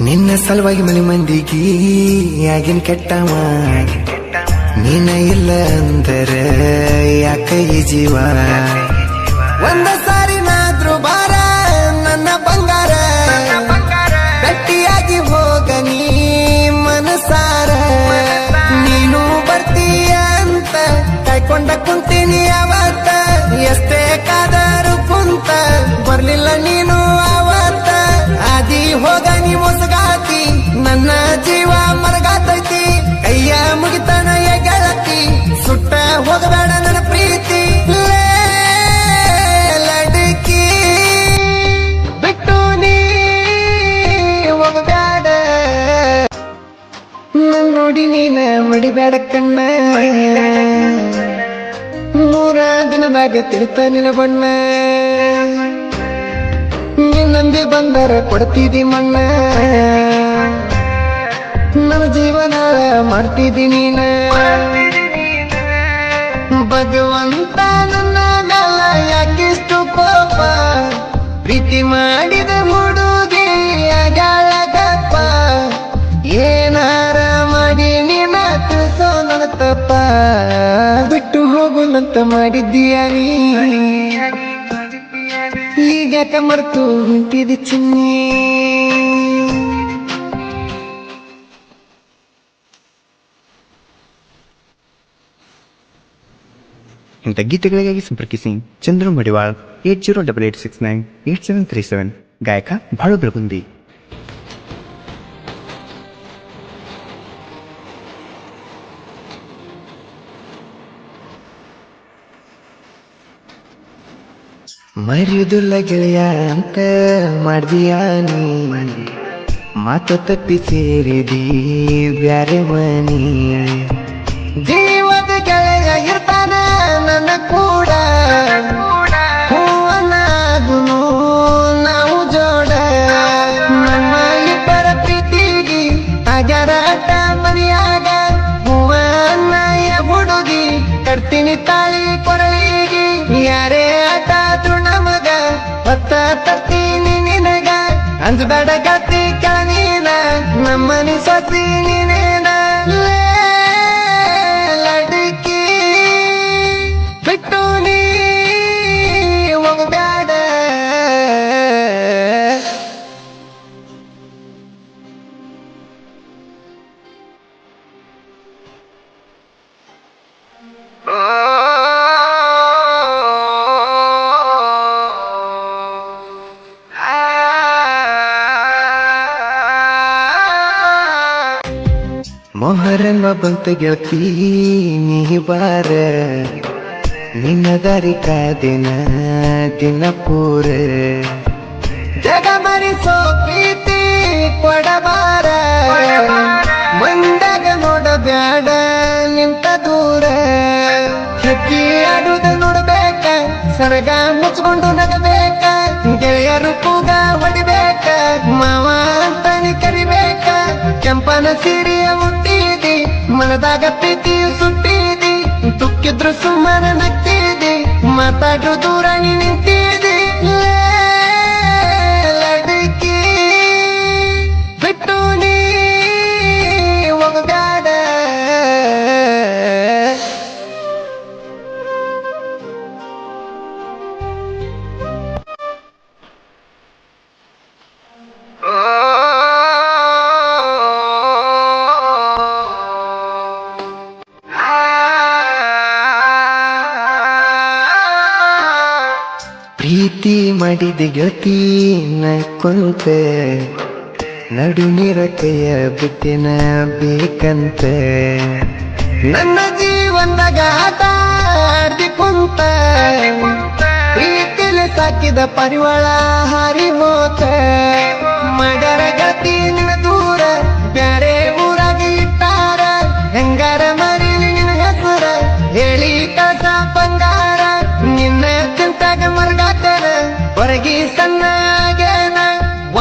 ನಿನ್ನ ಸಲುವಾಗಿ ಮನೆ ಮಂದಿಗಿ ಆಗಿನ ಕೆಟ್ಟವ ನೀನ ಇಲ್ಲ ಅಂದರೆ ಯಾಕ ಈ ಜೀವ? ಒಂದ ಸಾರಿ ನಾದ್ರು ಬಾರ ನನ್ನ ಬಂಗಾರ. ಗಟ್ಟಿಯಾಗಿ ಹೋಗ ನೀ ಮನಸಾರ. ನೀನು ಬರ್ತೀಯ ಅಂತ ಕಾಯ್ಕೊಂಡ ಕುಂತೀನಿ ಅವತ್ತ ಎಷ್ಟೇ ಕಾದರು ಕುಂತ ಬರ್ಲಿಲ್ಲ ನೀನು ಹೋಗಬೇಡ ನನ್ನ ಪ್ರೀತಿ. ಲಡಕಿ. ಬಿಟ್ಟು ನೀ ಹೋಗಬೇಡ. ನೋಡಿ ನೀನ ಮಡಿಬೇಡ ಕಣ್ಣ. ಮೂರ ದಿನದಾಗ ತಿಳ್ತ ನಿನ ಬಣ್ಣ. ನಿನ್ನಂದಿ ಬಂದರ ಕೊಡ್ತಿದಿ ಮಣ್ಣ. ನನ್ನ ಜೀವನ ಮಾಡ್ತಿದ್ದೀನಿ ನೀನ. ಭಗವಂತ ನನ್ನ ಮೇಲ ಯಾಕಿಷ್ಟು ಕೋಪ? ಪ್ರೀತಿ ಮಾಡಿದ ಹುಡುಗಿ ಅಗಾಳಗಪ್ಪ ಏನಾರ ಮಾಡಿ ನಿನ್ನ ತಿಳಿಸೋ ನನ್ನ ತಪ್ಪ. ಬಿಟ್ಟು ಹೋಗುನಂತ ಮಾಡಿದ್ದೀಯ ನೀ. ಈಗ ಮರ್ತು ಹೊಂಟಿದೆ ಚಿನ್ನಿ? ಇಂಥ ಗೀತೆಗಳಿಗಾಗಿ ಸಂಪರ್ಕಿಸಿ Chandru Madival eight zero double eight six nine eight seven three seven ಗಾಯಕ ಬಾಳು ಬೆಳಗುಂದಿ ಮರಿಯುದಿಲ್ಲ ಗೆಳೆಯ ಅಂತ ಮಾಡ್ದೀಯ ನೀ ಮಾತು ತಪ್ಪಿ ಸೇರಿದಿ ಬ್ಯಾರೆ ಮನಿ ಜೀವದ ಗೆಳೆಯ ತಾಳಿ ಕೊರಳಿಗಿ ಯಾರೇ ಆಟ ಆದ್ರೂ ನಮಗ ಹೊತ್ತ ತರ್ತೀನಿ ನಿನಗ. ಅಂಜಬೇಡ ಗತಿ ಕೆಳನೀನ ನಮ್ಮನಿ ಸೊಸಿ ಮೊಹರನ್ನ ಬಂತು ಗೆಳತಿ ನೀ ಬಾರ. ನಿನ್ನ ದಾರಿ ಕಾದಿನ ದಿನ ಪೂರ. ಜಗ ಮರಿಸೋ ಪ್ರೀತಿ ಕೊಡಬಾರ. ಮುಂದಾಗ ನೋಡಬ್ಯಾಡ ನಿಂತ ದೂರ. ಹಕ್ಕಿ ಆಡುದ ನೋಡ್ಬೇಕ, ಸರಗ ಮುಚ್ಕೊಂಡು ನಗಬೇಕ. ಗೆಳೆಯರು ಕೂಗ ಹೊಡಿಬೇಕ, ಮಾವ ಅಂತಾನೆ ಕರಿಬೇಕ. ಕೆಂಪನ ಸೀರೆಯ ಮನದಾಗ ಪ್ರೀತಿಯು ಸುಟ್ಟಿದಿ ತುಕ್ಕಿದ್ರು ಸುಮ್ಮನೆ ನಗ್ತಿದೆ ಮಾತಾಡ್ರು ಪ್ರೀತಿ ಮಾಡಿದ ಗೆಳತಿ ಕೊಂತೆ, ನಡು ನಿರಕೆಯ ಬಿತ್ತಿನ ಬೇಕಂತೆ. ನನ್ನ ಜೀವನದಾಗ ಕುಂತ, ಪ್ರೀತಿಲಿ ಸಾಕಿದ ಪರಿವಾಳ ಹಾರಿ ಮೋತೆ ಮಡರ ಗತಿ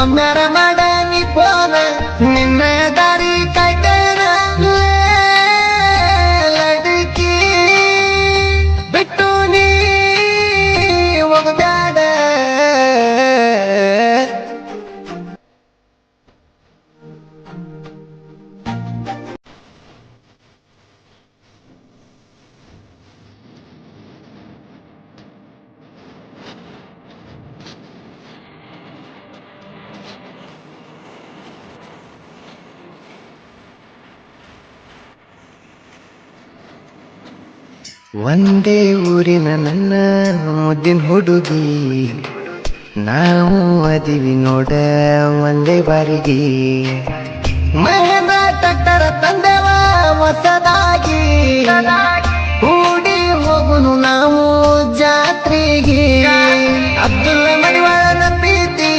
ಒಮ್ಮ್ಯಾರ ಮಾಡ ನೀ ಒಂದೇ ಊರಿನ ನನ್ನ ಮುದ್ದಿನ ಹುಡುಗಿ. ನಾವು ಅದಿವಿ ನೋಡ ಒಂದೇ ಬಾರಿಗೆ. ಮಹೇಂದ್ರ ಟ್ರ್ಯಾಕ್ಟರ್ ತಂದೆವ ಹೊಸದಾಗಿ. ಕೂಡಿ ಹೋಗುನು ನಾವು ಜಾತ್ರೆಗೆ. ಅಬ್ದುಲ್ಲ ಮಡಿವಾಳನ ಪ್ರೀತಿ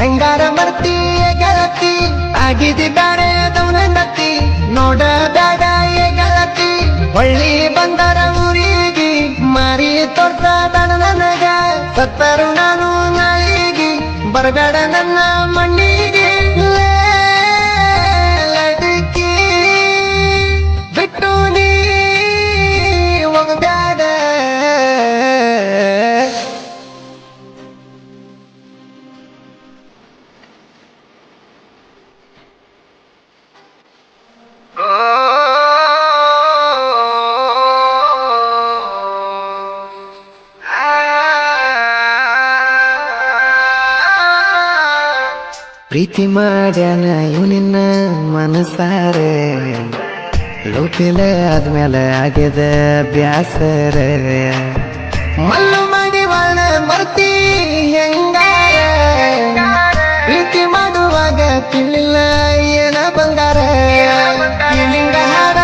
ಹೆಂಗಾರ ಮರ್ತಿ ಗೆಳತಿ. ಆಗಿದೆ ಬ್ಯಾರೆ ಸತ್ತರು ನಾನು ಬರಬೇಡ ನನ್ನ ಪ್ರೀತಿ ಮಾಡ್ಯಾನ ಇವನಿನ್ನ ಮನಸಾರೆ ಲೋಪಿಲೆ ಆದ್ಮೇಲೆ ಆಗಿದ ಬ್ಯಾಸರ. ಮಲ್ಲು ಮಾಡಿ ಬಾಳ ಬರ್ತಿ ಹೆಂಗ ಪ್ರೀತಿ ಮಾಡುವಾಗ ತಿಳಿಲ್ಲ ಏನ ಬಂದಾರ ಹಾರ